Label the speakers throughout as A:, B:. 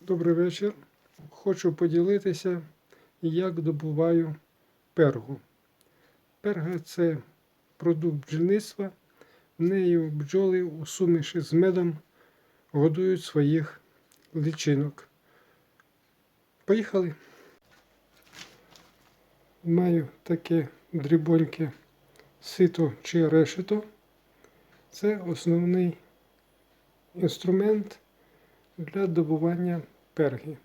A: Добрий вечір. Хочу поділитися, як добуваю пергу. Перга це продукт бджільництва. в Нею бджоли у суміші з медом годують своїх личинок. Поїхали. Маю таке дрібоньке сито чи решето. Це основний інструмент для добування перги.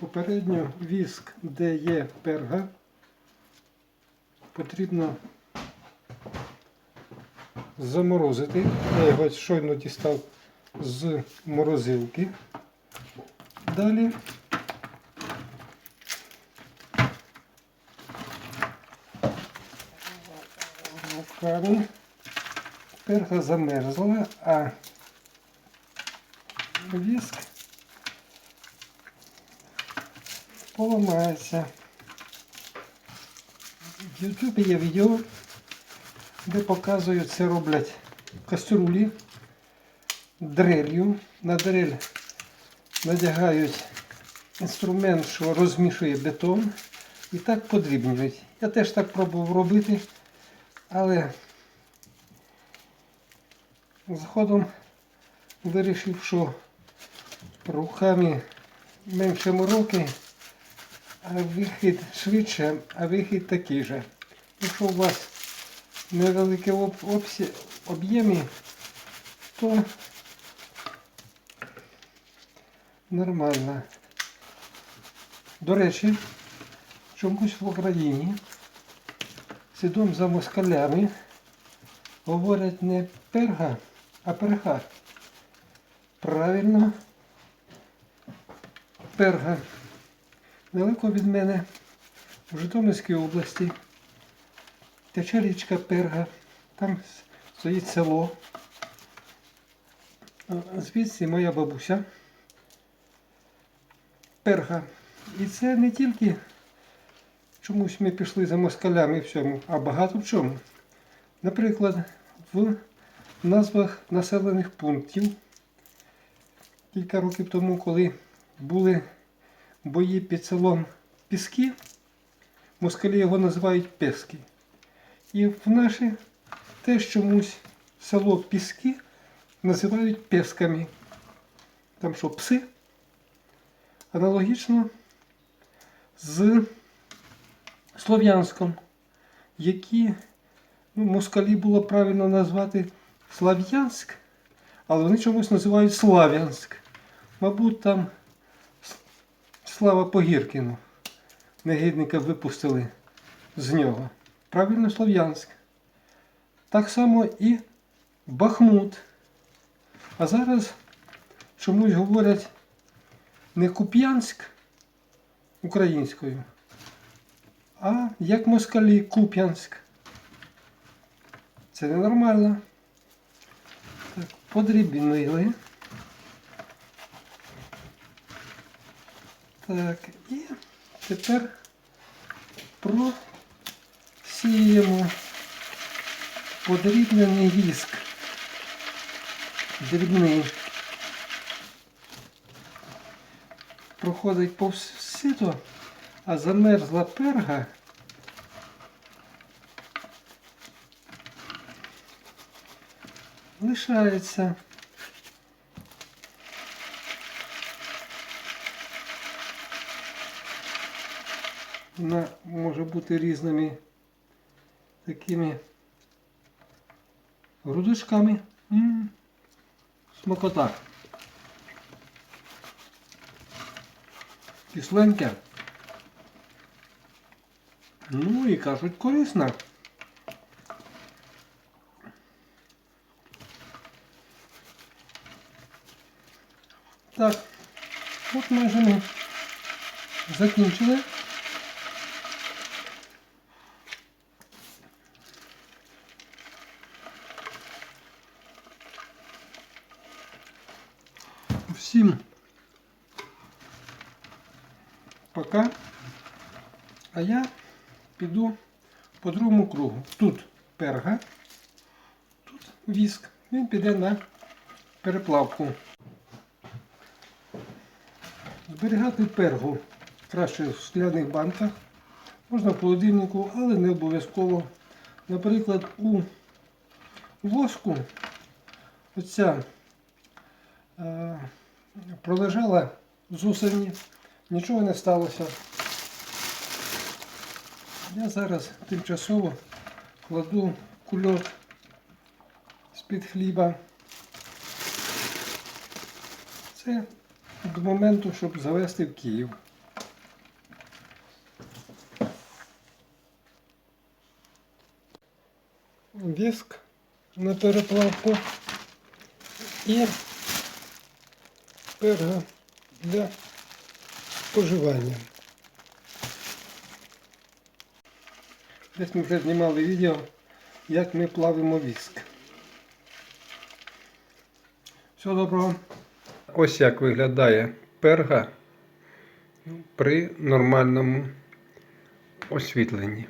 A: Попередньо віск, де є перга, потрібно заморозити. Я його щойно дістав з морозилки. Далі руками. Перха замерзла, а віск поламається. В Ютубі є відео, де показують, це роблять в каструлі дрелью. На дрель надягають інструмент, що розмішує бетон і так подрібнюють. Я теж так пробував робити. Але згодом вирішив, що руками менше мороки, а вихід швидше, а вихід такий же. Якщо у вас невеликі об'єми, то нормально. До речі, чомусь в Україні слідом за москалями говорять не перга, а перга. Правильно, перга. Далеко від мене в Житомирській області. Тече річка Перга, там стоїть село. Звідси моя бабуся. Перга. І це не тільки чомусь ми пішли за москалями і всьому, а багато в чому. Наприклад, в назвах населених пунктів кілька років тому, коли були бої під селом Піски, москалі його називають Пески. І в наше теж чомусь село Піски називають Песками. Там що, пси? Аналогічно з Слов'янськом, які ну, москалі було правильно назвати Слав'янськ, але вони чомусь називають Слав'янськ. Мабуть, там Слава Погіркіну. Негідника випустили з нього. Правильно Слов'янськ. Так само і Бахмут. А зараз чомусь говорять не Куп'янськ українською. А як москалі Куп'янськ. Це ненормально. Так, подрібнили. Так, і тепер просіємо подрібнений віск. Дрібний. Проходить повз сито, а замерзла перга. Лишається. Вона може бути різними такими грудочками. М, Смакота. Кисленьке. Ну і кажуть корисна. Так, от майже ми закінчили. Всім пока. А я піду по другому кругу. Тут перга, тут віск. Він піде на переплавку. Зберігати пергу краще в скляних банках. Можна в холодильнику, але не обов'язково. Наприклад, у воску оця е, пролежала з нічого не сталося. Я зараз тимчасово кладу кульок з-під хліба. Це до моменту, щоб завести в Київ. Віск на переплавку і перга для споживання. Десь ми вже знімали відео, як ми плавимо віск. Всього доброго. Ось як виглядає перга при нормальному освітленні.